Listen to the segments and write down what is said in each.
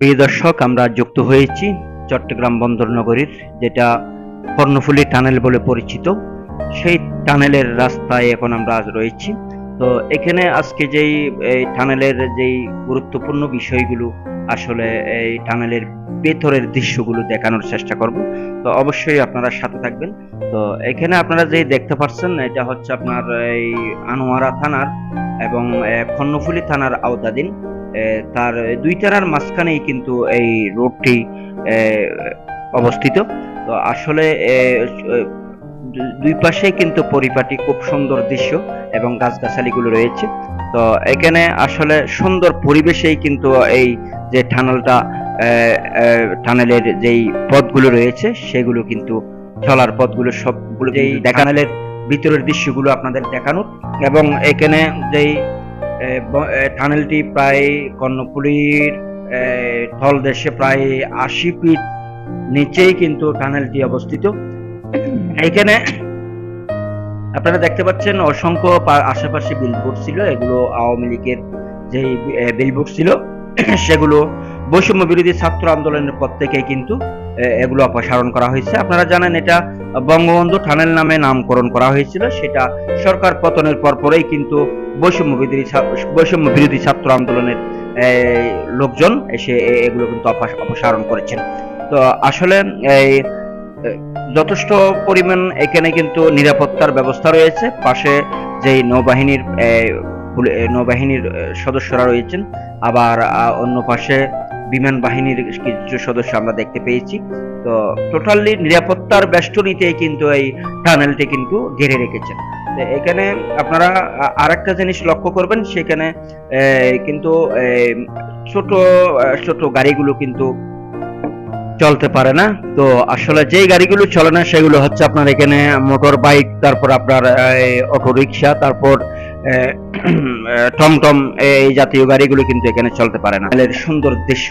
প্রিয় দর্শক, আমরা যুক্ত হয়েছি চট্টগ্রাম বন্দর নগরীর, যেটা কর্ণফুলী টানেল বলে পরিচিত। সেই টানেলের রাস্তায় এখন আমরা আজ রয়েছি। তো এখানে আজকে যেই, এই টানেলের যেই গুরুত্বপূর্ণ বিষয়গুলো, আসলে এই টানেলের ভেতরের দৃশ্যগুলো দেখানোর চেষ্টা করব। তো অবশ্যই আপনারা সাথে থাকবেন। তো এখানে আপনারা যে দেখতে পাচ্ছেন, এটা হচ্ছে আপনার এই আনোয়ারা থানার এবং কর্ণফুলী থানার আওতাধীন। তার দুই থানার মাঝখানেই কিন্তু এই রোডটি আহ, অবস্থিত। তো আসলে দুই পাশে কিন্তু পরিপাটি খুব সুন্দর দৃশ্য এবং গাছগাছালিগুলো রয়েছে। তো এখানে আসলে সুন্দর পরিবেশেই কিন্তু এই যে টানেলটা টানেলের যেই পথগুলো রয়েছে সেগুলো কিন্তু চলার পথগুলো সবগুলো যেই টানেলের ভিতরের দৃশ্যগুলো আপনাদের দেখানোর। এবং এখানে যেই টানেলটি প্রায় কর্ণফুলীর এ, তলদেশে প্রায় আশি ফিট নিচেই কিন্তু টানেলটি অবস্থিত। এখানে আপনারা দেখতে পাচ্ছেন অসংখ্য আশেপাশে বিলবোর্ড ছিল এগুলো আওয়ামী লীগের যে বিলবোর্ড ছিল সেগুলো বৈষম্য বিরোধী ছাত্র আন্দোলনের পর থেকে কিন্তু এগুলো অপসারণ করা হয়েছে। আপনারা জানেন এটা বঙ্গবন্ধু টানেল নামে নামকরণ করা হয়েছিল। সেটা সরকার পতনের পর পরেই কিন্তু বৈষম্য বিরোধী বৈষম্য বিরোধী ছাত্র আন্দোলনের লোকজন এসে এগুলো কিন্তু অপসারণ করেছেন। তো আসলে এই যথেষ্ট পরিমাণ এখানে কিন্তু নিরাপত্তার ব্যবস্থা রয়েছে। পাশে যেই নৌবাহিনীর নৌবাহিনীর সদস্যরা রয়েছেন, আবার অন্য পাশে বিমান বাহিনীর কিছু সদস্য আমরা দেখতে পেয়েছি। তো টোটালি নিরাপত্তার বেষ্টনীতে কিন্তু এই টানেলটি কিন্তু ঘিরে রেখেছেন এখানে আপনারা আরেকটা জিনিস লক্ষ্য করবেন, সেখানে কিন্তু ছোট ছোট গাড়িগুলো কিন্তু চলতে পারে না। তো আসলে যেই গাড়িগুলো চলে না, সেগুলো হচ্ছে আপনার এখানে মোটর বাইক তারপর আপনার অটো রিক্সা তারপর টমটম এই জাতীয় গাড়িগুলো কিন্তু এখানে চলতে পারে না। এর সুন্দর দৃশ্য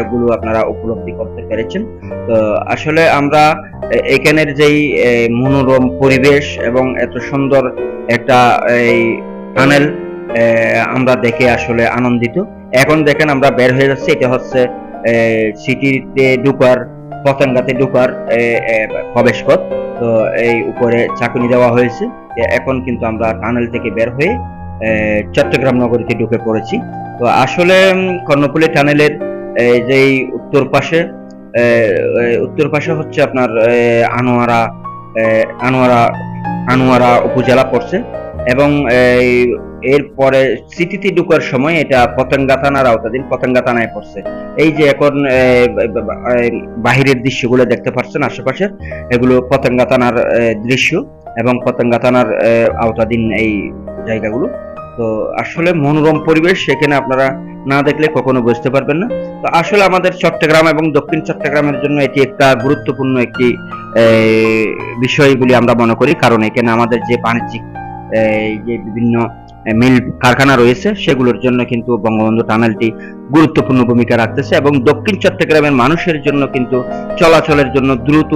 এগুলো আপনারা উপলব্ধি করতে পেরেছেন। তো আসলে আমরা এখানের যেই মনোরম পরিবেশ এবং এত সুন্দর একটা, এই, টানেল আমরা দেখে আসলে আনন্দিত। এখন দেখেন আমরা বের হয়ে যাচ্ছি, এটা হচ্ছে সিটিতে ঢুকার, পতঙ্গাতে ঢুকার প্রবেশ পথ তো এই উপরে চাকুনি দেওয়া হয়েছে। এখন কিন্তু আমরা টানেল থেকে বের হয়ে চট্টগ্রাম নগরীতে ঢুকে পড়েছি। তো আসলে কর্ণপুলি টানেলের যেই উত্তর পাশে উত্তর পাশে হচ্ছে আপনার আনোয়ারা আনোয়ারা আনোয়ারা উপজেলা পড়ছে। এবং এরপরে সিটিতে ঢুকার সময় এটা পতঙ্গা থানার আওতাধীন পতঙ্গা থানায় পড়ছে। এই যে এখন বাহিরের দৃশ্যগুলো দেখতে পাচ্ছেন আশেপাশে এগুলো পতঙ্গা থানার দৃশ্য এবং পতঙ্গা থানার আওতাধীন এই জায়গাগুলো। তো আসলে মনোরম পরিবেশ সেখানে আপনারা না দেখলে কখনো বুঝতে পারবেন না। তো আসলে আমাদের চট্টগ্রাম এবং দক্ষিণ চট্টগ্রামের জন্য এটি একটা গুরুত্বপূর্ণ একটি এ, বিষয় বলে আমরা মনে করি। কারণ এখানে আমাদের যে বাণিজ্যিক যে বিভিন্ন মিল কারখানা রয়েছে সেগুলোর জন্য কিন্তু বঙ্গবন্ধু টানেলটি গুরুত্বপূর্ণ ভূমিকা রাখতেছে এবং দক্ষিণ চট্টগ্রামের মানুষের জন্য কিন্তু চলাচলের জন্য দ্রুত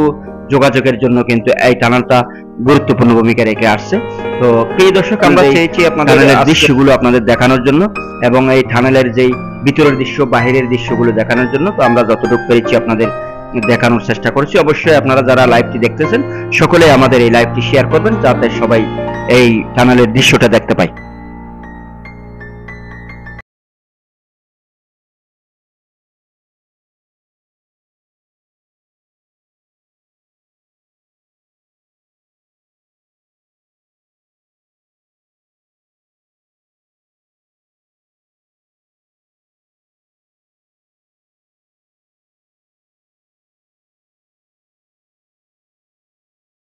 যোগাযোগের জন্য কিন্তু এই টানেলটা গুরুত্বপূর্ণ ভূমিকা রেখে আসছে। তো প্রিয় দর্শক আমরা চেয়েছি আপনাদের দৃশ্যগুলো আপনাদের দেখানোর জন্য এবং এই টানেলের যেই ভিতরের দৃশ্য বাহিরের দৃশ্যগুলো দেখানোর জন্য তো আমরা যতটুকু পেরেছি আপনাদের দেখানোর চেষ্টা করছি। অবশ্যই আপনারা যারা লাইভটি দেখতেছেন, সকলে আমাদের এই লাইভটি শেয়ার করবেন, যাতে সবাই এই টানেলের দৃশ্যটা দেখতে পায়।